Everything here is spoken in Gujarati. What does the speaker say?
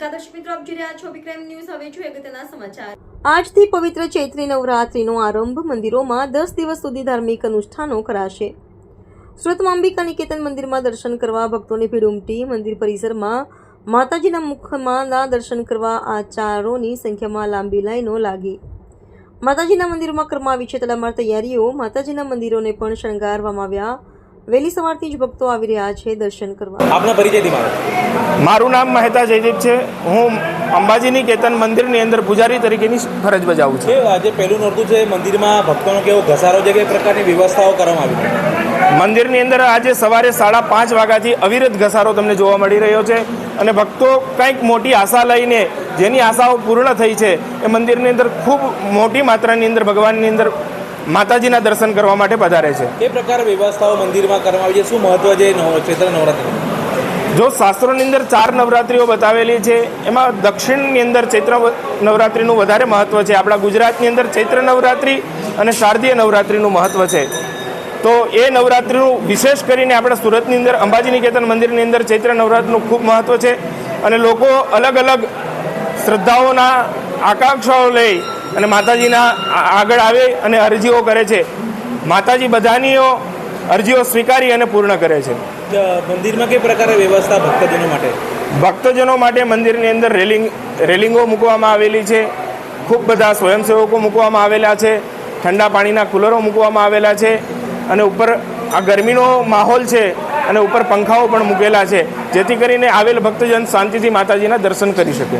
નમસ્કાર દર્શક મિત્રો, આપ જોઈ રહ્યા છો વિક્રમ ન્યૂઝ. હવે જોઈએ અગત્યના સમાચાર. આજથી પવિત્ર ચૈત્રી નવરાત્રિનો આરંભ મંદિરોમાં દસ દિવસ સુધી ધાર્મિક અનુષ્ઠાનો કરાશે. સુરતમાં અંબિકા નિકેતન મંદિરમાં દર્શન કરવા ભક્તોની ભીડ ઉમટી. મંદિર પરિસરમાં માતાજીના મુખમાંના દર્શન કરવા આચારોની સંખ્યામાં લાંબી લાઈનો લાગી. માતાજીના મંદિરમાં કરવામાં આવી છે તડામાર તૈયારીઓ, માતાજીના મંદિરોને પણ શણગારવામાં આવ્યા. વહેલી સવારથી જ ભક્તો આવી રહ્યા છે દર્શન કરવા. આપના પરિચય મારો. મારું નામ મહેતા જયદીપ છે. હું અંબાજીની કેતન મંદિરની અંદર પૂજારી તરીકેની ફરજ બજાવું છું. આજે પહેલું નોરતું છે મંદિરમાં ભક્તોનો કેવો ઘસારો છે કે પ્રકારની વ્યવસ્થાઓ કરવામાં આવી છે? મંદિરની અંદર આજે સવારે સાડા પાંચ વાગ્યાથી અવિરત ઘસારો તમને જોવા મળી રહ્યો છે અને ભક્તો કંઈક મોટી આશા લઈને જેની આશાઓ પૂર્ણ થઈ છે એ મંદિરની અંદર ખૂબ મોટી માત્રાની અંદર ભગવાનની અંદર માતાજીના દર્શન કરવા માટે પધારે છે. એ પ્રકાર વ્યવસ્થાઓ મંદિરમાં કરવામાં આવી છે. શું મહત્વ છે ચૈત્ર નવરાત્રિ જો શાસ્ત્રોની અંદર ચાર નવરાત્રિઓ બતાવેલી છે એમાં દક્ષિણની અંદર ચૈત્ર નવરાત્રીનું વધારે મહત્ત્વ છે. આપણા ગુજરાતની અંદર ચૈત્ર નવરાત્રી અને શારદીય નવરાત્રિનું મહત્ત્વ છે. તો એ નવરાત્રીનું વિશેષ કરીને આપણા સુરતની અંદર અંબાજી નિકેતન મંદિરની અંદર ચૈત્ર નવરાત્રીનું ખૂબ મહત્વ છે. અને લોકો અલગ અલગ શ્રદ્ધાઓના આકાંક્ષાઓ લઈ અને માતાજીના આગળ આવે અને અરજીઓ કરે છે. માતાજી બધાનીઓ અરજીઓ સ્વીકારી અને પૂર્ણ કરે છે. મંદિરમાં કઈ પ્રકારે વ્યવસ્થા ભક્તજનો માટે? ભક્તજનો માટે મંદિરની અંદર રેલિંગ રેલિંગો મૂકવામાં આવેલી છે. ખૂબ બધા સ્વયંસેવકો મૂકવામાં આવેલા છે. ઠંડા પાણીના કુલરો મૂકવામાં આવેલા છે. અને ઉપર આ ગરમીનો માહોલ છે અને ઉપર પંખાઓ પણ મૂકેલા છે. જેથી કરીને આવેલ ભક્તજન શાંતિથી માતાજીના દર્શન કરી શકે.